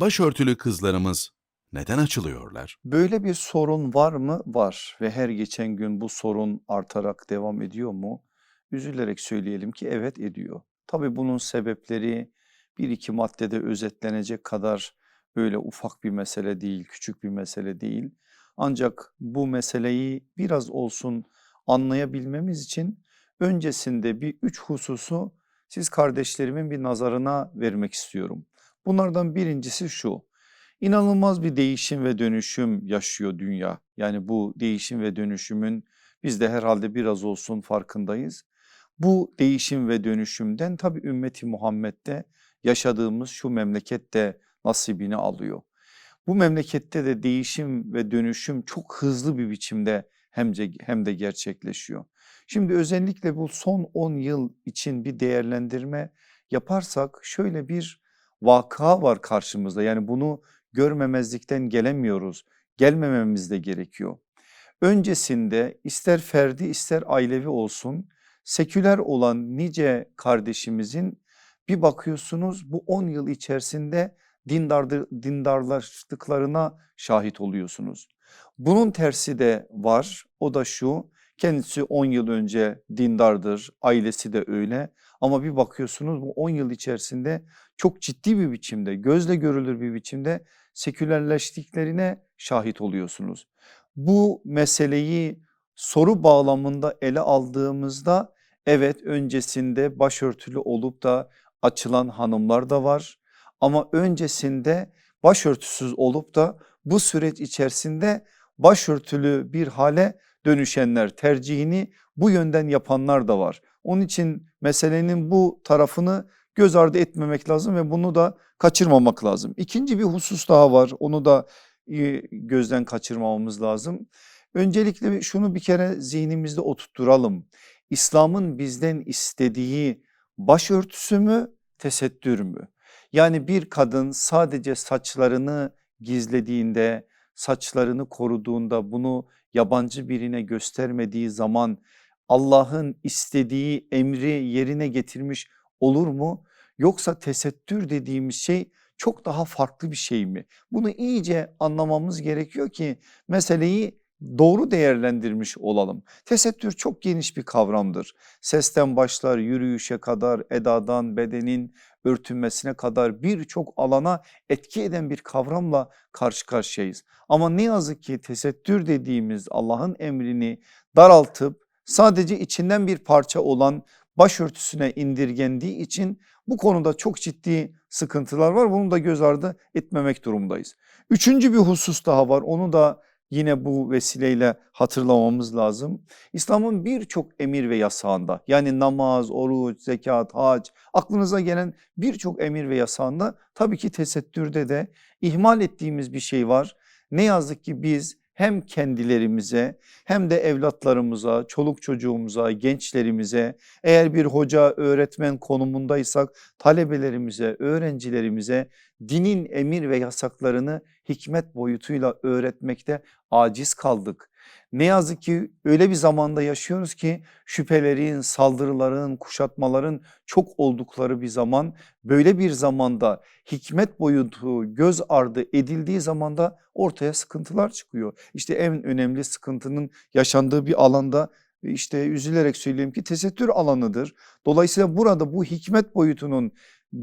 Başörtülü kızlarımız neden açılıyorlar? Böyle bir sorun var mı? Var ve her geçen gün bu sorun artarak devam ediyor mu? Üzülerek söyleyelim ki evet ediyor. Tabii bunun sebepleri bir iki maddede özetlenecek kadar öyle ufak bir mesele değil, küçük bir mesele değil. Ancak bu meseleyi biraz olsun anlayabilmemiz için öncesinde bir üç hususu siz kardeşlerimin bir nazarına vermek istiyorum. Bunlardan birincisi şu. İnanılmaz bir değişim ve dönüşüm yaşıyor dünya. Yani bu değişim ve dönüşümün biz de herhalde biraz olsun farkındayız. Bu değişim ve dönüşümden tabii ümmeti Muhammed'de yaşadığımız şu memlekette nasibini alıyor. Bu memlekette de değişim ve dönüşüm çok hızlı bir biçimde hem de, gerçekleşiyor. Şimdi özellikle bu son 10 yıl için bir değerlendirme yaparsak şöyle bir vaka var karşımızda. Yani bunu görmemezlikten gelemiyoruz. Gelmememiz de gerekiyor. Öncesinde ister ferdi ister ailevi olsun seküler olan nice kardeşimizin bir bakıyorsunuz bu 10 yıl içerisinde dindardır, dindarlaştıklarına şahit oluyorsunuz. Bunun tersi de var o da şu kendisi 10 yıl önce dindardır ailesi de öyle ama bir bakıyorsunuz bu 10 yıl içerisinde çok ciddi bir biçimde gözle görülür bir biçimde sekülerleştiklerine şahit oluyorsunuz. Bu meseleyi soru bağlamında ele aldığımızda evet öncesinde başörtülü olup da açılan hanımlar da var ama öncesinde başörtüsüz olup da bu süreç içerisinde başörtülü bir hale dönüşenler tercihini bu yönden yapanlar da var. Onun için meselenin bu tarafını göz ardı etmemek lazım ve bunu da kaçırmamak lazım. İkinci bir husus daha var onu da gözden kaçırmamamız lazım. Öncelikle şunu bir kere zihnimizde oturtturalım. İslam'ın bizden istediği başörtüsü mü tesettür mü? Yani bir kadın sadece saçlarını gizlediğinde, saçlarını koruduğunda bunu yabancı birine göstermediği zaman Allah'ın istediği emri yerine getirmiş olur mu? Yoksa tesettür dediğimiz şey çok daha farklı bir şey mi? Bunu iyice anlamamız gerekiyor ki meseleyi doğru değerlendirmiş olalım. Tesettür çok geniş bir kavramdır. Sesten başlar yürüyüşe kadar edadan bedenin örtünmesine kadar birçok alana etki eden bir kavramla karşı karşıyayız. Ama ne yazık ki tesettür dediğimiz Allah'ın emrini daraltıp sadece içinden bir parça olan başörtüsüne indirgendiği için bu konuda çok ciddi sıkıntılar var. Bunu da göz ardı etmemek durumdayız. Üçüncü bir husus daha var onu da yine bu vesileyle hatırlamamız lazım. İslam'ın birçok emir ve yasağında yani namaz, oruç, zekat, hac aklınıza gelen birçok emir ve yasağında tabii ki tesettürde de ihmal ettiğimiz bir şey var. Ne yazık ki biz hem kendilerimize hem de evlatlarımıza, çoluk çocuğumuza, gençlerimize eğer bir hoca öğretmen konumundaysak talebelerimize, öğrencilerimize dinin emir ve yasaklarını hikmet boyutuyla öğretmekte aciz kaldık. Ne yazık ki öyle bir zamanda yaşıyoruz ki şüphelerin, saldırıların, kuşatmaların çok oldukları bir zaman. Böyle bir zamanda hikmet boyutu göz ardı edildiği zamanda ortaya sıkıntılar çıkıyor. İşte en önemli sıkıntının yaşandığı bir alanda işte üzülerek söyleyeyim ki tesettür alanıdır. Dolayısıyla burada bu hikmet boyutunun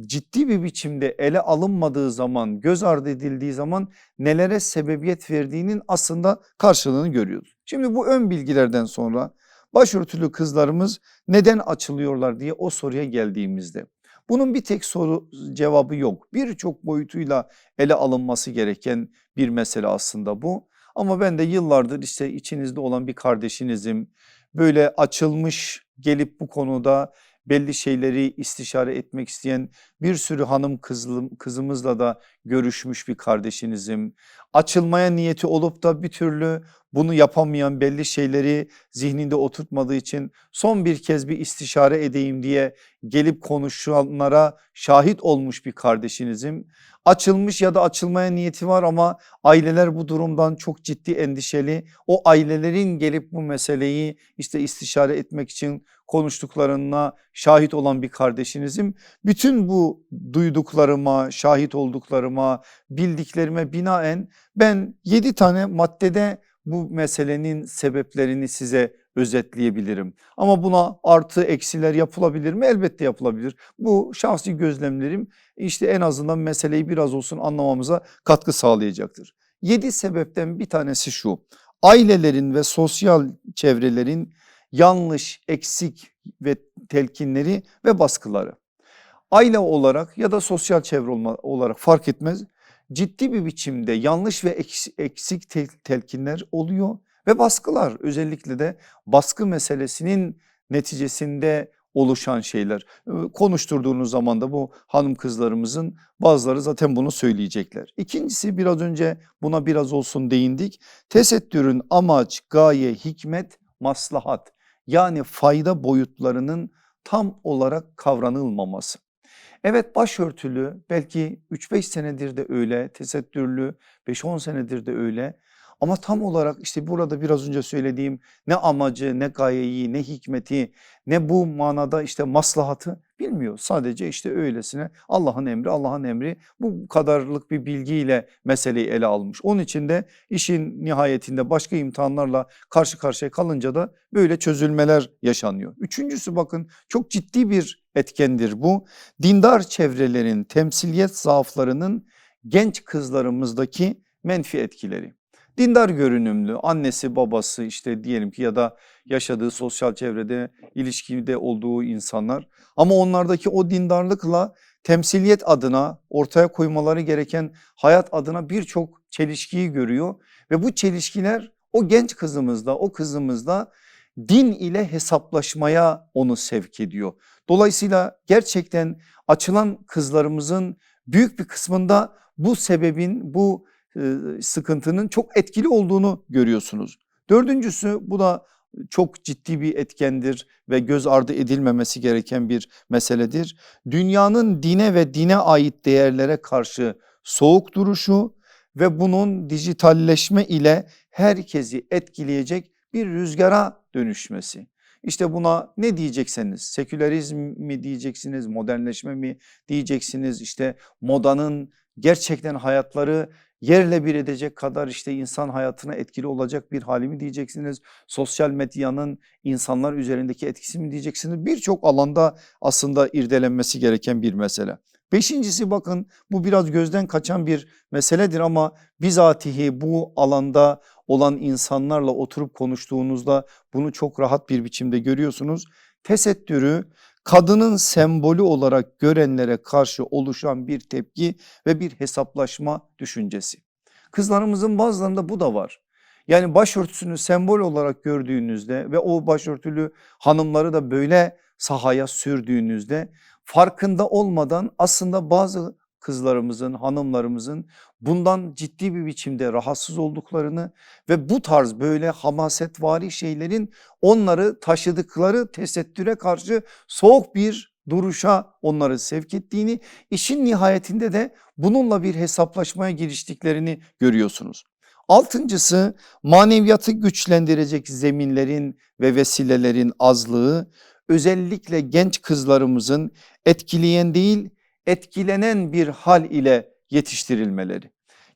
ciddi bir biçimde ele alınmadığı zaman göz ardı edildiği zaman nelere sebebiyet verdiğinin aslında karşılığını görüyoruz. Şimdi bu ön bilgilerden sonra başörtülü kızlarımız neden açılıyorlar diye o soruya geldiğimizde bunun bir tek soru cevabı yok. Birçok boyutuyla ele alınması gereken bir mesele aslında bu. Ama ben de yıllardır işte içinizde olan bir kardeşinizim. Böyle açılmış gelip bu konuda belli şeyleri istişare etmek isteyen bir sürü hanım kızım, kızımızla da görüşmüş bir kardeşinizim. Açılmaya niyeti olup da bir türlü bunu yapamayan belli şeyleri zihninde oturtmadığı için son bir kez bir istişare edeyim diye gelip konuşanlara şahit olmuş bir kardeşinizim. Açılmış ya da açılmaya niyeti var ama aileler bu durumdan çok ciddi endişeli. O ailelerin gelip bu meseleyi işte istişare etmek için konuştuklarına şahit olan bir kardeşinizim. Bütün bu duyduklarıma, şahit olduklarıma, bildiklerime binaen ben 7 tane maddede bu meselenin sebeplerini size özetleyebilirim. Ama buna artı eksiler yapılabilir mi? Elbette yapılabilir. Bu şahsi gözlemlerim işte en azından meseleyi biraz olsun anlamamıza katkı sağlayacaktır. 7 sebepten bir tanesi şu. Ailelerin ve sosyal çevrelerin yanlış, eksik ve telkinleri ve baskıları. Aile olarak ya da sosyal çevre olarak fark etmez. Ciddi bir biçimde yanlış ve eks- eksik tel- telkinler oluyor ve baskılar özellikle de baskı meselesinin neticesinde oluşan şeyler. Konuşturduğunuz zaman da bu hanım kızlarımızın bazıları zaten bunu söyleyecekler. İkincisi biraz önce buna biraz olsun değindik. Tesettürün amaç, gaye, hikmet, maslahat yani fayda boyutlarının tam olarak kavranılmaması. Evet başörtülü belki 3-5 senedir de öyle, tesettürlü 5-10 senedir de öyle ama tam olarak işte burada biraz önce söylediğim ne amacı, ne gayeyi, ne hikmeti, ne bu manada işte maslahatı bilmiyor. Sadece işte öylesine Allah'ın emri, Allah'ın emri bu kadarlık bir bilgiyle meseleyi ele almış. Onun için de işin nihayetinde başka imtihanlarla karşı karşıya kalınca da böyle çözülmeler yaşanıyor. Üçüncüsü bakın çok ciddi bir etkendir bu. Dindar çevrelerin temsiliyet zaaflarının genç kızlarımızdaki menfi etkileri. Dindar görünümlü annesi babası işte diyelim ki ya da yaşadığı sosyal çevrede ilişkide olduğu insanlar ama onlardaki o dindarlıkla temsiliyet adına ortaya koymaları gereken hayat adına birçok çelişkiyi görüyor ve bu çelişkiler o genç kızımızda o kızımızda din ile hesaplaşmaya onu sevk ediyor. Dolayısıyla gerçekten açılan kızlarımızın büyük bir kısmında bu sebebin bu sıkıntının çok etkili olduğunu görüyorsunuz. Dördüncüsü bu da çok ciddi bir etkendir ve göz ardı edilmemesi gereken bir meseledir. Dünyanın dine ve dine ait değerlere karşı soğuk duruşu ve bunun dijitalleşme ile herkesi etkileyecek bir rüzgara dönüşmesi. İşte buna ne diyecekseniz sekülerizm mi diyeceksiniz modernleşme mi diyeceksiniz işte modanın gerçekten hayatları yerle bir edecek kadar işte insan hayatına etkili olacak bir hali mi diyeceksiniz? Sosyal medyanın insanlar üzerindeki etkisi mi diyeceksiniz? Birçok alanda aslında irdelenmesi gereken bir mesele. Beşincisi bakın bu biraz gözden kaçan bir meseledir ama bizatihi bu alanda olan insanlarla oturup konuştuğunuzda bunu çok rahat bir biçimde görüyorsunuz. Tesettürü kadının sembolü olarak görenlere karşı oluşan bir tepki ve bir hesaplaşma düşüncesi. Kızlarımızın bazılarında bu da var. Yani başörtüsünü sembol olarak gördüğünüzde ve o başörtülü hanımları da böyle sahaya sürdüğünüzde farkında olmadan aslında bazı kızlarımızın, hanımlarımızın bundan ciddi bir biçimde rahatsız olduklarını ve bu tarz böyle hamasetvari şeylerin onları taşıdıkları tesettüre karşı soğuk bir duruşa onları sevk ettiğini, işin nihayetinde de bununla bir hesaplaşmaya giriştiklerini görüyorsunuz. Altıncısı maneviyatı güçlendirecek zeminlerin ve vesilelerin azlığı özellikle genç kızlarımızın etkileyen değil etkilenen bir hal ile yetiştirilmeleri.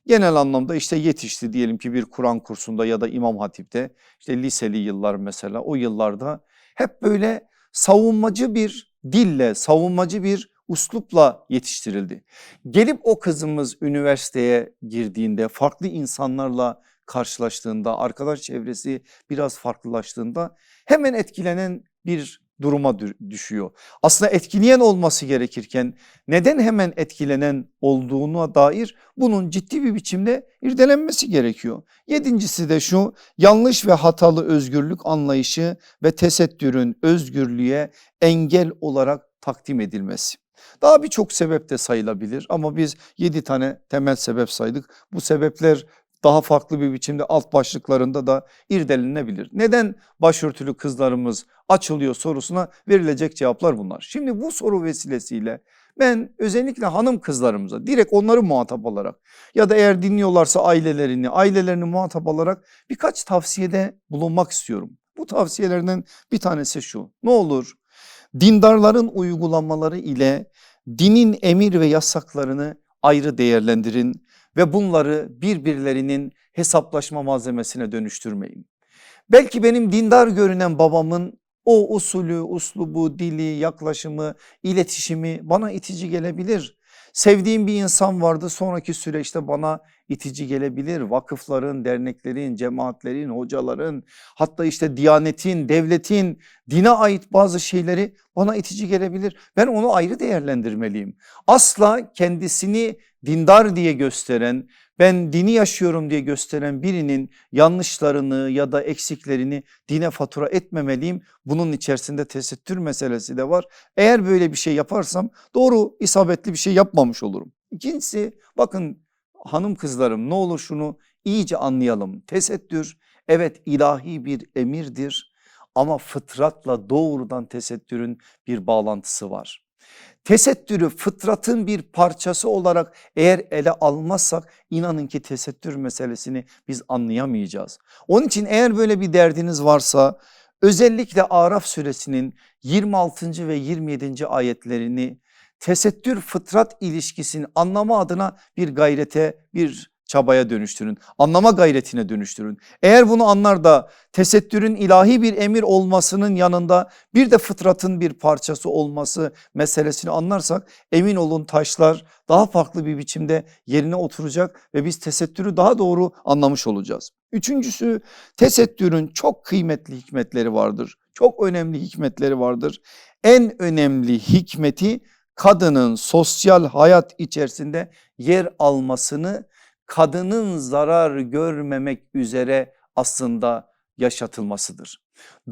Genel anlamda işte yetişti diyelim ki bir Kur'an kursunda ya da İmam Hatip'te işte liseli yıllar mesela o yıllarda hep böyle savunmacı bir dille savunmacı bir uslupla yetiştirildi. Gelip o kızımız üniversiteye girdiğinde farklı insanlarla karşılaştığında arkadaş çevresi biraz farklılaştığında hemen etkilenen bir duruma dü- düşüyor. Aslında etkileyen olması gerekirken neden hemen etkilenen olduğuna dair bunun ciddi bir biçimde irdelenmesi gerekiyor. Yedincisi de şu yanlış ve hatalı özgürlük anlayışı ve tesettürün özgürlüğe engel olarak takdim edilmesi. Daha birçok sebep de sayılabilir ama biz 7 tane temel sebep saydık. Bu sebepler daha farklı bir biçimde alt başlıklarında da irdelenebilir. Neden başörtülü kızlarımız açılıyor sorusuna verilecek cevaplar bunlar. Şimdi bu soru vesilesiyle ben özellikle hanım kızlarımıza direkt onları muhatap alarak ya da eğer dinliyorlarsa ailelerini, ailelerini muhatap alarak birkaç tavsiyede bulunmak istiyorum. Bu tavsiyelerden bir tanesi şu. Ne olur dindarların uygulamaları ile dinin emir ve yasaklarını ayrı değerlendirin ve bunları birbirlerinin hesaplaşma malzemesine dönüştürmeyin. Belki benim dindar görünen babamın o usulü, uslubu, dili, yaklaşımı, iletişimi bana itici gelebilir. Sevdiğim bir insan vardı sonraki süreçte bana itici gelebilir. Vakıfların, derneklerin, cemaatlerin, hocaların hatta işte diyanetin, devletin, dine ait bazı şeyleri bana itici gelebilir. Ben onu ayrı değerlendirmeliyim. Asla kendisini dindar diye gösteren, ben dini yaşıyorum diye gösteren birinin yanlışlarını ya da eksiklerini dine fatura etmemeliyim. Bunun içerisinde tesettür meselesi de var. Eğer böyle bir şey yaparsam doğru isabetli bir şey yapmamış olurum. İkincisi bakın hanım kızlarım ne olur şunu iyice anlayalım. Tesettür evet ilahi bir emirdir ama fıtratla doğrudan tesettürün bir bağlantısı var. Tesettürü fıtratın bir parçası olarak eğer ele almazsak inanın ki tesettür meselesini biz anlayamayacağız. Onun için eğer böyle bir derdiniz varsa özellikle Araf suresinin 26. ve 27. ayetlerini tesettür fıtrat ilişkisini anlama adına bir gayrete bir çabaya dönüştürün. Anlama gayretine dönüştürün. Eğer bunu anlar da tesettürün ilahi bir emir olmasının yanında bir de fıtratın bir parçası olması meselesini anlarsak emin olun taşlar daha farklı bir biçimde yerine oturacak ve biz tesettürü daha doğru anlamış olacağız. Üçüncüsü tesettürün çok kıymetli hikmetleri vardır. Çok önemli hikmetleri vardır. En önemli hikmeti kadının sosyal hayat içerisinde yer almasını kadının zarar görmemek üzere aslında yaşatılmasıdır.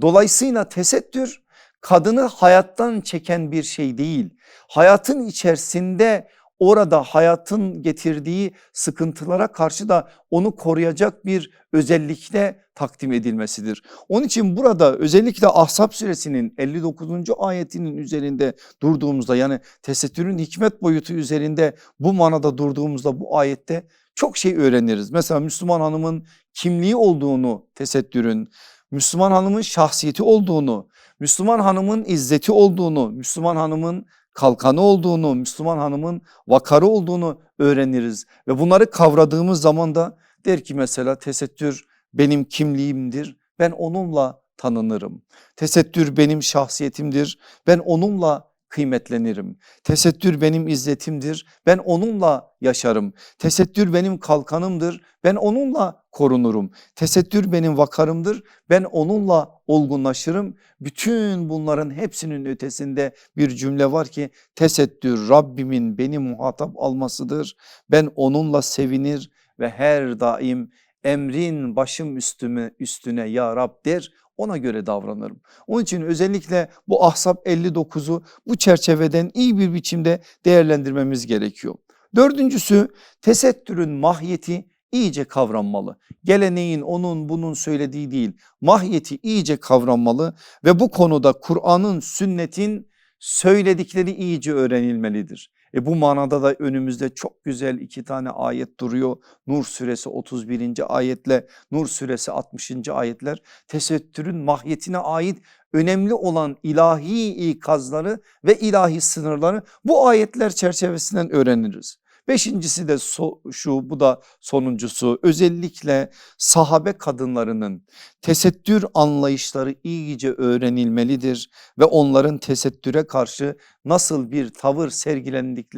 Dolayısıyla tesettür kadını hayattan çeken bir şey değil. Hayatın içerisinde orada hayatın getirdiği sıkıntılara karşı da onu koruyacak bir özellikle takdim edilmesidir. Onun için burada özellikle Ahzab suresinin 59. ayetinin üzerinde durduğumuzda yani tesettürün hikmet boyutu üzerinde bu manada durduğumuzda bu ayette çok şey öğreniriz. Mesela Müslüman hanımın kimliği olduğunu tesettürün, Müslüman hanımın şahsiyeti olduğunu, Müslüman hanımın izzeti olduğunu, Müslüman hanımın kalkanı olduğunu, Müslüman hanımın vakarı olduğunu öğreniriz. Ve bunları kavradığımız zaman da der ki mesela tesettür benim kimliğimdir. Ben onunla tanınırım. Tesettür benim şahsiyetimdir. Ben onunla kıymetlenirim. Tesettür benim izzetimdir. Ben onunla yaşarım. Tesettür benim kalkanımdır. Ben onunla korunurum. Tesettür benim vakarımdır. Ben onunla olgunlaşırım. Bütün bunların hepsinin ötesinde bir cümle var ki tesettür Rabbimin beni muhatap almasıdır. Ben onunla sevinir ve her daim emrin başım üstüme üstüne ya Rab der ona göre davranırım. Onun için özellikle bu Ahzab 59'u bu çerçeveden iyi bir biçimde değerlendirmemiz gerekiyor. Dördüncüsü tesettürün mahiyeti iyice kavranmalı. Geleneğin onun bunun söylediği değil mahiyeti iyice kavranmalı ve bu konuda Kur'an'ın sünnetin söyledikleri iyice öğrenilmelidir. E bu manada da önümüzde çok güzel iki tane ayet duruyor. Nur suresi 31. ayetle Nur suresi 60. ayetler tesettürün mahiyetine ait önemli olan ilahi ikazları ve ilahi sınırları bu ayetler çerçevesinden öğreniriz. Beşincisi de so, şu bu da sonuncusu özellikle sahabe kadınlarının tesettür anlayışları iyice öğrenilmelidir ve onların tesettüre karşı nasıl bir tavır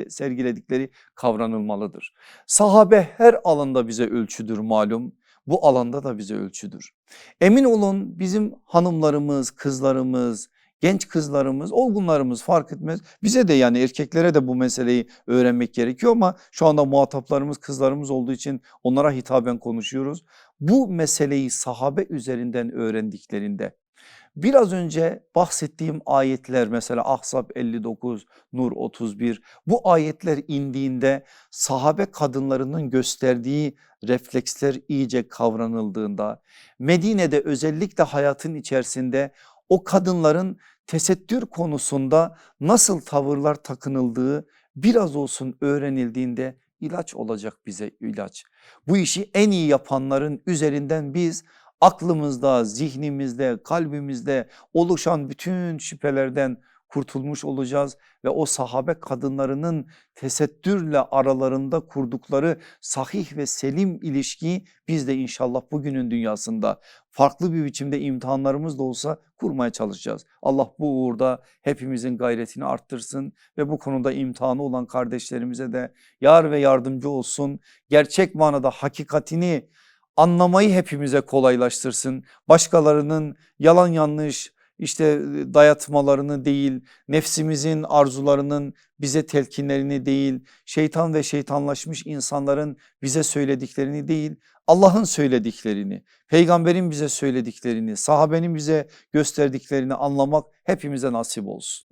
sergiledikleri kavranılmalıdır. Sahabe her alanda bize ölçüdür malum bu alanda da bize ölçüdür. Emin olun bizim hanımlarımız, kızlarımız, genç kızlarımız, olgunlarımız fark etmez. Bize de yani erkeklere de bu meseleyi öğrenmek gerekiyor ama şu anda muhataplarımız kızlarımız olduğu için onlara hitaben konuşuyoruz. Bu meseleyi sahabe üzerinden öğrendiklerinde biraz önce bahsettiğim ayetler mesela Ahzab 59, Nur 31 bu ayetler indiğinde sahabe kadınlarının gösterdiği refleksler iyice kavranıldığında Medine'de özellikle hayatın içerisinde o kadınların tesettür konusunda nasıl tavırlar takınıldığı biraz olsun öğrenildiğinde ilaç olacak bize ilaç. Bu işi en iyi yapanların üzerinden biz aklımızda, zihnimizde, kalbimizde oluşan bütün şüphelerden kurtulmuş olacağız ve o sahabe kadınlarının tesettürle aralarında kurdukları sahih ve selim ilişkiyi biz de inşallah bugünün dünyasında farklı bir biçimde imtihanlarımız da olsa kurmaya çalışacağız. Allah bu uğurda hepimizin gayretini arttırsın ve bu konuda imtihanı olan kardeşlerimize de yar ve yardımcı olsun. Gerçek manada hakikatini anlamayı hepimize kolaylaştırsın. Başkalarının yalan yanlış işte dayatmalarını değil, nefsimizin arzularının bize telkinlerini değil, şeytan ve şeytanlaşmış insanların bize söylediklerini değil, Allah'ın söylediklerini, peygamberin bize söylediklerini, sahabenin bize gösterdiklerini anlamak hepimize nasip olsun.